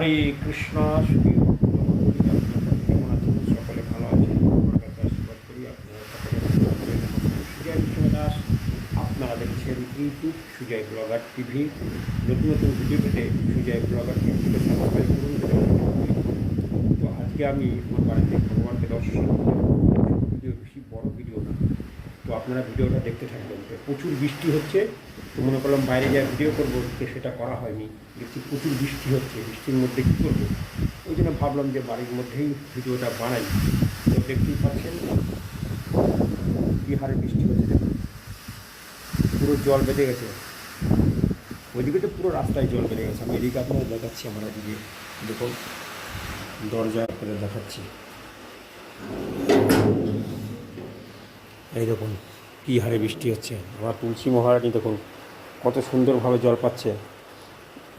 হরে কৃষ্ণ? সকলে ভালো আছেন আশীর্বাদ করি, আপনারা সকলে সুজয় কৃষ্ণ দাস আপনারা দেখছেন ইউটিউব সুজয় ব্লগার টিভি। নতুন নতুন ভিডিও পেতে সুজয় ব্লগার টিভিকে সাবস্ক্রাইব করুন তো আজকে আমি আমার বাড়িতে ভগবানকে দর্শন ভিডিও বেশি বড় ভিডিও না। তো আপনারা ভিডিওটা দেখতে থাকবেন। প্রচুর বৃষ্টি হচ্ছে। তো মনে করলাম বাইরে যা ভিডিও করব তো সেটা করা হয়নি। দেখছি প্রচুর বৃষ্টি হচ্ছে, বৃষ্টির মধ্যে কী করব? ওই জন্য ভাবলাম যে বাড়ির মধ্যেই ভিডিওটা বানাই। তো দেখতেই পাচ্ছেন, কী হারে বৃষ্টি হচ্ছে পুরো জল বেঁধে গেছে। ওইদিকে তো পুরো রাস্তায় জল বেড়ে গেছে। আমি এদিকে আপনার দেখাচ্ছি, আমার এদিকে দেখুন দরজা করে দেখাচ্ছি। এই দেখুন, কী হারে বৃষ্টি হচ্ছে। আমার তুলসী মহারানী দেখুন কত সুন্দরভাবে জল পাচ্ছে।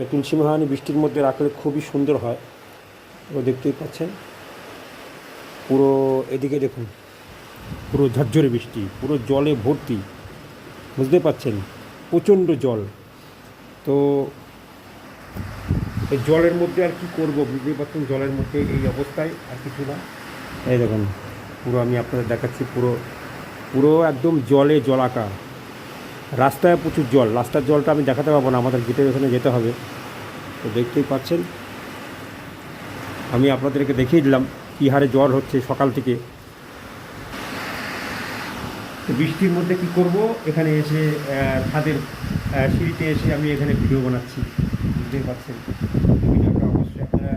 তুলসী মহারানী বৃষ্টির মধ্যে রাখলে খুবই সুন্দর হয়। তো দেখতেই পাচ্ছেন। পুরো এদিকে দেখুন, পুরো ঝরঝরে বৃষ্টি, পুরো জলে ভর্তি। বুঝতে পাচ্ছেন, প্রচণ্ড জল। তো এই জলের মধ্যে আর কি করব, বুঝতেই পারছেন জলের মধ্যে এই অবস্থায় আর কিছু না। এই দেখুন, পুরো আমি আপনাদের দেখাচ্ছি, পুরো পুরো একদম জলে জলাকার। রাস্তায় প্রচুর জল। রাস্তার জলটা আমি দেখাতে পারব না, আমাদের গেটের ওখানে যেতে হবে। তো দেখতেই পাচ্ছেন। আমি আপনাদেরকে দেখিয়ে দিলাম কী হারে জল হচ্ছে সকাল থেকে। বৃষ্টির মধ্যে কি করব? এখানে এসে ছাদের সিঁড়িতে এসে আমি এখানে ভিডিও বানাচ্ছি। বুঝতেই পারছেন। ভিডিওটা অবশ্যই আপনারা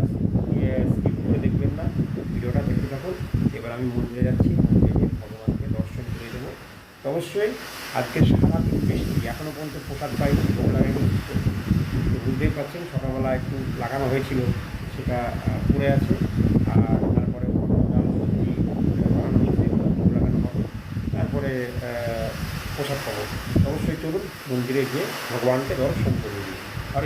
স্কিপ করে দেখবেন না। ভিডিওটা দেখতে থাকুন। এবার আমি মন্দিরে যাচ্ছি। মন্দিরে ভগবানকে দর্শন করে দেবো অবশ্যই আজকে সারাদিন বৃষ্টি এখনও পর্যন্ত প্রসাদ পাইনি ভোগ লাগাইনি বুঝতেই পারছেন, সকালবেলা একটু লাগানো হয়েছিল, সেটা পড়ে আছে। আর তারপরে তারপরে প্রসাদ পাবো। অবশ্যই চলুন, মন্দিরে গিয়ে ভগবানকে দর্শন করে দিই। আর